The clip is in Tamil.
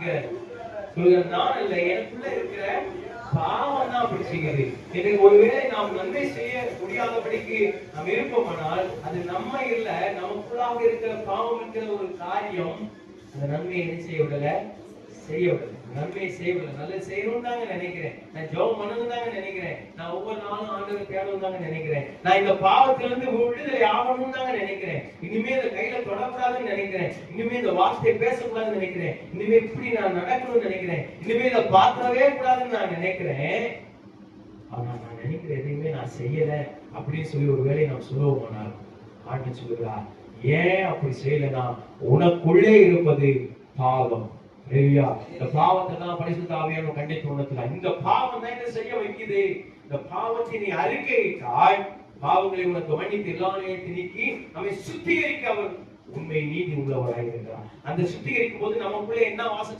நான் இல்ல எனக்குள்ள இருக்கிற பாவம் தான் அப்படி செய்யுது எனக்கு ஒருவேளை நாம் நன்மை செய்ய முடியாதபடிக்கு நாம் இருப்போமானால் அது நம்ம இல்ல நமக்குள்ளாக இருக்கிற பாவம் இருக்கிற ஒரு காரியம் அந்த நன்மையை என்ன செய்ய விடல செய்ய விடல நன்மை செய்ய விடல நல்லது செய்யணும் தாங்க நினைக்கிறேன். நான் ஜெபம் பண்ணணும் தாங்க நினைக்கிறேன். நான் ஒவ்வொரு நாளும் ஆண்டவர் தேடணும் தாங்க நினைக்கிறேன். நான் இந்த பாவத்திலிருந்து விடுதலை ஆகணும் தாங்க நினைக்கிறேன். இனிமே இந்த கையில தொடக்கூடாதுன்னு நினைக்கிறேன். இனிமே இந்த வார்த்தையை பேசக்கூடாதுன்னு நினைக்கிறேன். இனிமே இப்படி நான் நடக்கணும்னு நினைக்கிறேன். இனிமே இதை பார்க்கவே கூடாதுன்னு நான் நினைக்கிறேன். ஆனா நான் நினைக்கிற எதையுமே நான் செய்யல அப்படின்னு சொல்லி ஒரு வேலையை நாம் சொல்லுவோமானால் ஆண்டு சொல்லுகிறார் ஏன் அப்படி செய்யலனா உனக்குள்ளே இருப்பது பாவம். ஹalleluya. இந்த பாவத்தை தான் பரிசுத்த ஆவியானவர் கண்டித்து உணர்த்துகிறார் இந்த பாவம் தான் என்ன செய்ய வைக்குது? இந்த பாவத்தை நீ அறிக்கையிட்டால் பாவங்களை உனக்கு மன்னித்து எல்லா நிலையத்தை நீக்கி நம்மை சுத்திகரிக்க அவர் உண்மை நீதி உள்ளவராக இருக்கிறார் அந்த சுத்திகரிக்கும் போது நமக்குள்ளே என்ன வாசம்